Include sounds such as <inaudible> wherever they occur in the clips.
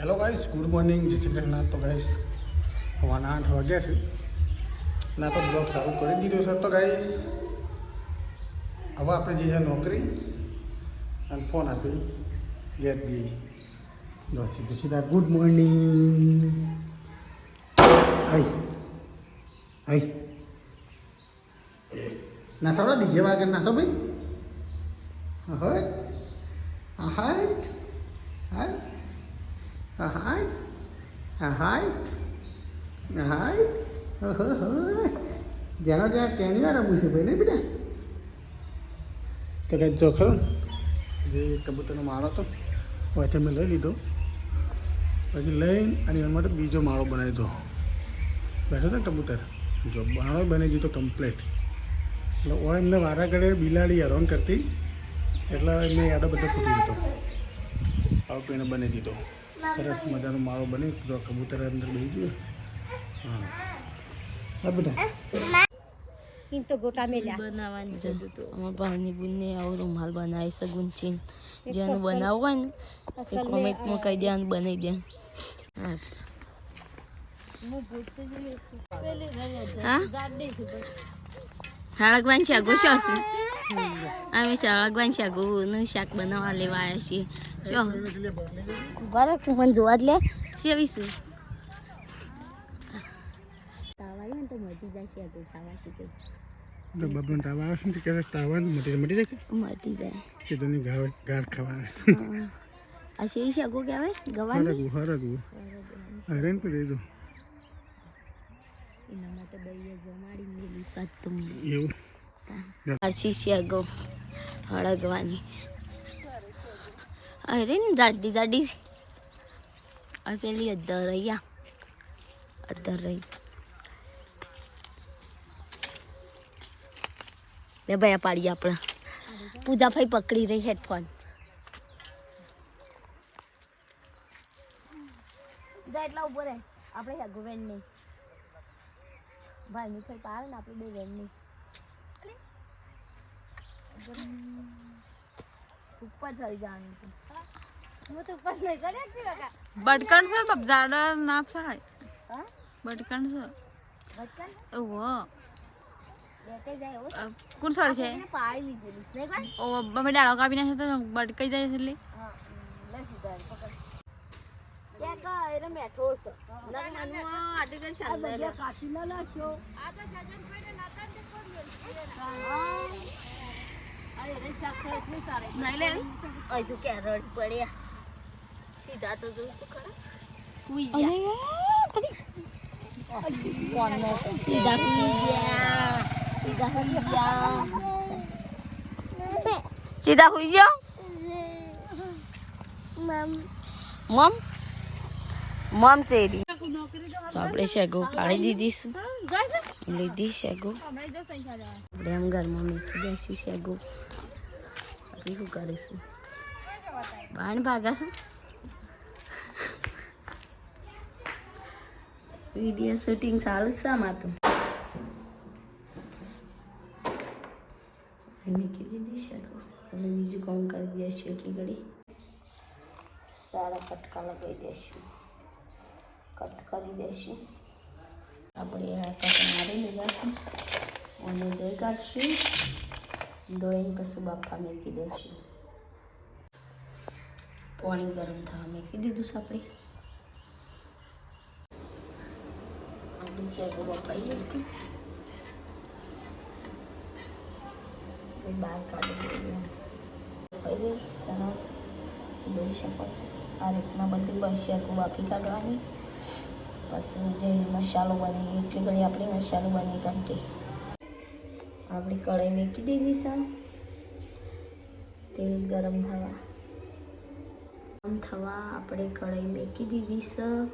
Hello ગાઈશ good morning જય શ્રી તો ગાઈસ સવારના આઠ વાગ્યા છે. ના, તો બ્લોગ સારું કરી દીધો સર તો ગાઈસ હવે આપણે જે છે નોકરી અને ફોન આપી. ઘેર બી જો, સીધું સીધા ગુડ મોર્નિંગ આઈ આઈ નાચો ડીજે વાગે નાચો ભાઈ? હટ હટ હટ હાઈટ હાઈટ હાઈટ જેનો ત્યાં કેણીઓ રમવું છે ભાઈ ને બેટા? તો કંઈક જો ખરો જે કબૂતરનો માળો હતો. હોય મેં લઈ લીધો. પછી લઈને અને એના માટે બીજો માળો બનાવી દો બેઠો ને કબૂતર? જો માળો બની ગયો તો કમ્પ્લેટ એટલે ઓ એમને વારા ઘડે બિલાડી હેરાન કરતી. એટલે એમને યાદો બધો ફૂટી દીધો આવું પેને બની દીધો. સરસ મજાનો માળો બની. તો કબૂતર અંદર બેસી ગયું. હા. બેટા. ઈમ તો ગોટા મેલ્યા. બનાવવાની જતું હતું અમારા ભાવની બુનને આવો રૂમાલ બનાવી છે ગુંચીન જેનું બનાવવું હોય ને એ કોમેન્ટમાં કહી દેવાનું બનાવી દે હા? શાળગવાન છે શું છે. અમે શાળગવાન શાકુનું શાક બનાવવા લેવા આવ્યા છીએ. શું બરફ મને જોવા જ લે. સેવીશું તાવ આવ્યો ને તો મટી જાય છે તો ખાવા શીખે જો બબનો તાવ આવે છે ને કે તાવ મટી મટી જાય મટી જાય. કીધું નહીં ગાવ ગાર ખાવા આ શેરી શાકો કહેવાય? ગવાની? હરગવું હરગું હરેન પી દીધું એના માટે બઈએ જમાડી મેલું સાત તો એવું? પાછી શાકો હળગવાની. અરે ને જાડી જાડી પેલી અધર રહ્યા અધર રહી લે ભાઈ પાડીએ આપણે. પૂજા ભાઈ પકડી રહી હેડફોન. એટલા ઊભો રહે. આપણે હેગો વેન નહીં ભાઈ ની ફરી પાડે ને આપણે બે વેન નહીં ઉપર ચડી જવાનું છે. હું તો ઉપર નહીં કરે જ કાકા બટકણ છે બાપ ઝાડા ના ફરાય હા? બટકણ છે. ઓહો. કોણ સોરી છે? પાડી લીધેલી છે ઓ અમે ડાળો કાપી નાખે તો બટકાઈ જાય એટલે. હા લે સીધા પકડ. ક્યાં કા એને મેઠો છે ના મનુ આટે કર શાંત લે કાપી ના નાખ્યો નહીં લે હજુ કેરટ પડ્યા સીધા તો જોઉં તો ખરા હુઈ ગયા? સીધા હુઈ ગયા સીધા હુઈ જાઓ મમ? મમ શેરી. આપણે શેગો પાડી દીધી છે લીધી શેગો આપણે એમ ઘરમાં મૂકી દઈશું શેગો આપણે શું કરીશું? બાણ ભાગા છે વીડિયો શૂટિંગ ચાલુ છે આમાં તો. મૂકી દીધી શેગો હવે બીજું કામ કરી દઈશું એટલી ઘડી. સારા કટકા લગાવી દઈશું કટ કરી દઈશું આપણે આ કટ મારી લીધા છે અને દહીં કાઢશું. દહીં પછી બાફા મેકી દઈશું. પાણી ગરમ થવા મેકી દીધું છે આપણે. આપણી ચેકો બફાઈ જશે બહાર કાઢી દઈએ. સરસ. દોઈ શકો છો. આ રીતના બધી બસ શેકો બાફી કાઢવાની. પછી જે મસાલો બની એટલી ઘણી આપણી મસાલો બની કાઢી આપણી કઢાઈ મૂકી દીધી છે. તેલ ગરમ થવા. ગરમ થવા આપણે કઢાઈ મૂકી દીધી છે.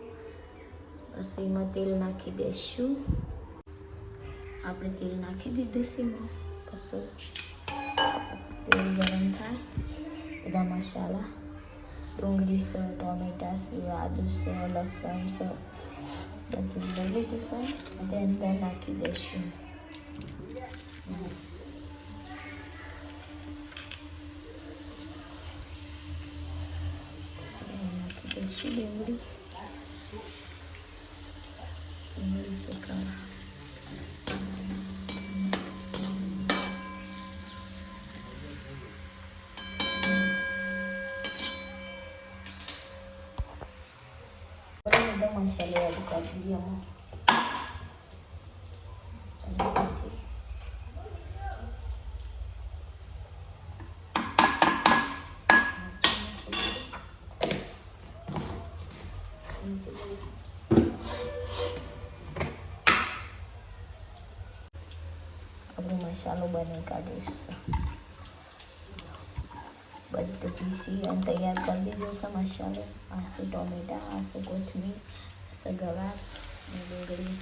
પછી એમાં તેલ નાખી દઈશું આપણે તેલ નાખી દીધું છે એમાં. પછી તેલ ગરમ થાય. બધા મસાલા. ડુંગળી છે, ટોમેટા છે, આદુ છે, લસણ છે, બધું લઈ લીધું છે. અને અંદર નાખી નાખી દઈશું ડુંગળી. મસાલો એડ કરી દઈએ આમાં આપણો મસાલો બની કાઢીશું બધું પીસી અને તૈયાર કરી દીધું છે મસાલો, આસુ ટોમેટા, આસુ કોથમીર, આસુ ગવાર ડુંગળી.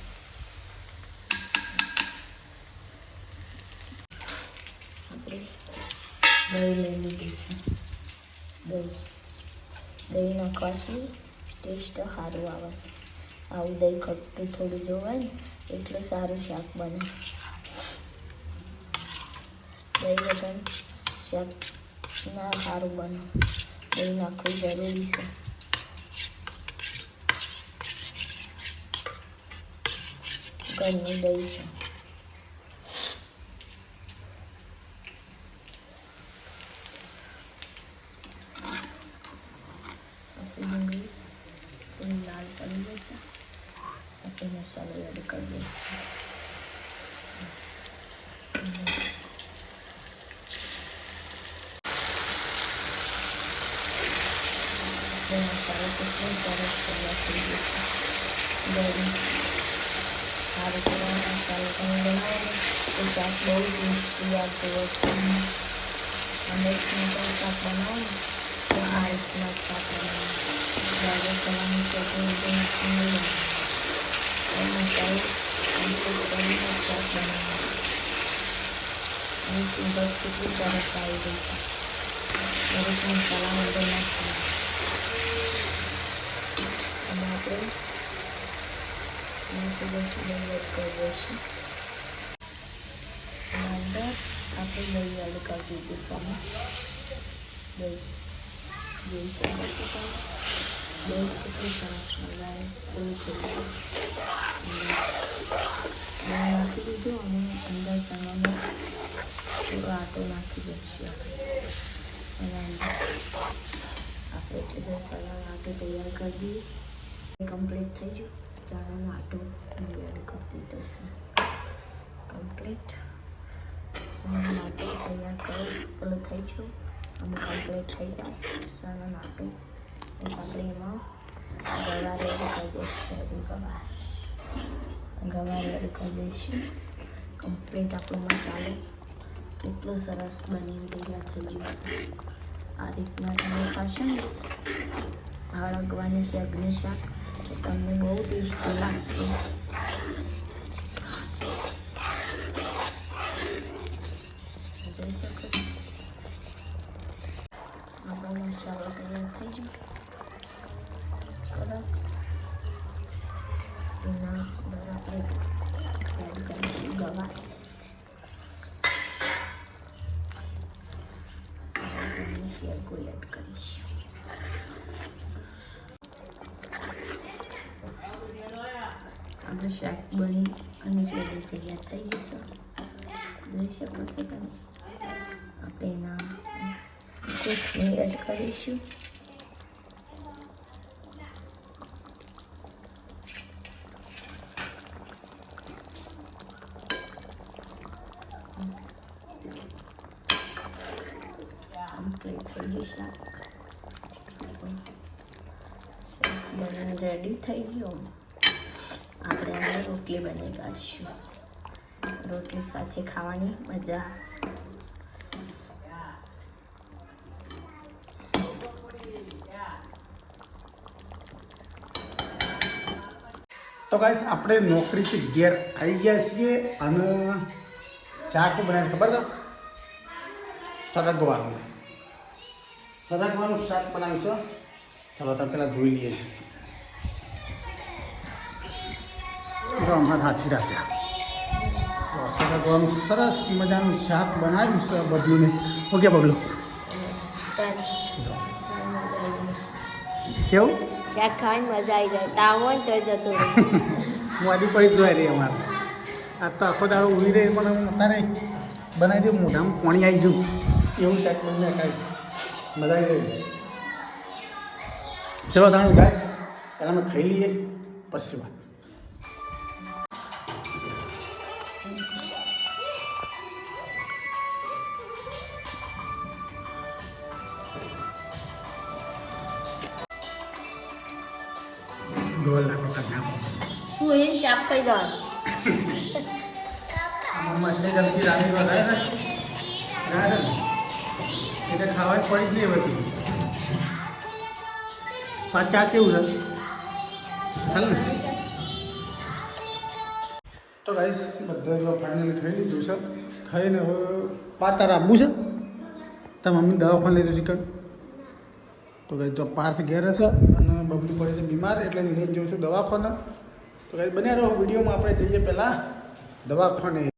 દહીં લઈ લીધું છે. દહીં. દહીં નાખવાથી ટેસ્ટ સારું આવે છે. આવું દહીં ખટ્ટું થોડું જોવાય ને, એટલું સારું શાક બને. દહીં વગર શાક ના સારું બને દહીં નાખવું જરૂરી છે ઘરનું દહીં છે આપણી ડુંગળી થોડી લાલ પડી જશે આપણે મસાલો એડ કરી દઈશું આપણે મસાલો કેટલો સરસ તૈયાર થઈ ગયો છે ગરમ સારું કરવાનો મસાલો તમે બનાવો તો શાક બહુ ટેસ્ટી આવતું હોય છે અને સિમ્પલ શાક બનાવો ને તો આ રીતના જ શાક બનાવો જ્યારે કરવાની છે તો એ નાખી નહીં એ મસાલો કમ્પ્લીટ કરીને જ શાક બનાવો અને સિમ્પલ કેટલી સરસ આવી ગઈ છે દરેક મસાલા અંદર નાખી અને આપણે નાખી દઈશું દહીં એડ કરી દઈશું અને અંદર આપણે દહીં એડ કરી દીધું સામે દહીં જોઈ શકો છો તમે દહીં કેટલું સરસ મજાનું પૂરું થઈ દહીં નાખી દીધું અને અંદર ચણાનો થોડો આટો નાખી દઈશું એના અંદર આપણે એટલે સલાડ આટો તૈયાર કરી દઈએ કમ્પ્લીટ થઈ ગયું ચણાનો આટો એડ કરી દીધો છે કમ્પ્લીટ આટો તૈયાર કરો, પેલો થઈ ગયો. આમાં કમ્પ્લીટ થઈ જાય. ચણાનો આટો આપણે એમાં ગવા રેડ કરી દઈશું ગવા ગવા રેડ કરી દઈશું. કમ્પ્લીટ આપણો મસાલો. કેટલો સરસ બનીને તૈયાર થઈ ગયો છે. આ રીતના તમે ને? હળગવાની છે શાક. તો તમને બહુ ટેસ્ટી લાગશે જોઈ શકો છો આપણો મસાલો તૈયાર સરસ એના અંદર આપણે એડ કરીશું ગવાર સરસ એની કરીશું આપણે શાક બની અને રેડી તૈયાર થઈ જશે. જોઈ શકો છો તમે. આપણે એના કોથમીર એડ કરીશું. થઈ શાક. શાક બની રેડી થઈ ગયું. હવે રોટલી બની કાઢીશું. રોટલી સાથે ખાવાની મજા. તો ગાઈસ આપણે નોકરીથી ઘેર આવી ગયા છીએ અને શાક બનાવી ખબર છે? સરગવાનું. સરગવાનું શાક બનાવીશું ચાલો તમે પહેલાં ધોઈ લઈએ. જો અમારા હાથી રાજા તો સરગવાનું સરસ મજાનું શાક બનાવ્યું છે બબલુને ઓકે બબલું. કેવું? શાક ખાવાની મજા આવી જાય. તાવ હોય ને તોય જતો <laughs> હું આજે પડી જોઈ રહી અમારે. આ તો આખો દાડો ઉઈ રહી પણ અત્યારે બનાવી દઉં મોઢામાં પાણી આવી ગયું. એવું શાક બને કાંઈ મજા આવી ગઈ ચલો તાણું ગાઈસ પહેલાં અમે ખાઈ લઈએ. પછી વાત. ગોળ નાખો કાઢ નાખો? શું એ ચાપ કઈ જવાનું મમ્મા જલ્દી રાણી વધારે ને? એટલે ખાવાની પડી ગઈ બધી પાંચ ચા કેવું છે? ચાલ ને. તો ગાઈસ બધા જો ફાઇનલી થઈ લીધું છે. ખાઈને હવે પાર તારે આપવું છે. તાર મમ્મી દવાખાને લઈ લીધું તો ગાઈ જો પાર્થ ઘેર હશે બબલી પડે છે બીમાર, એટલે લઈને જઉં છું દવાખાના. તો ગાઈ બન્યા રહો, વિડીયોમાં આપણે જઈએ પહેલાં દવાખાને.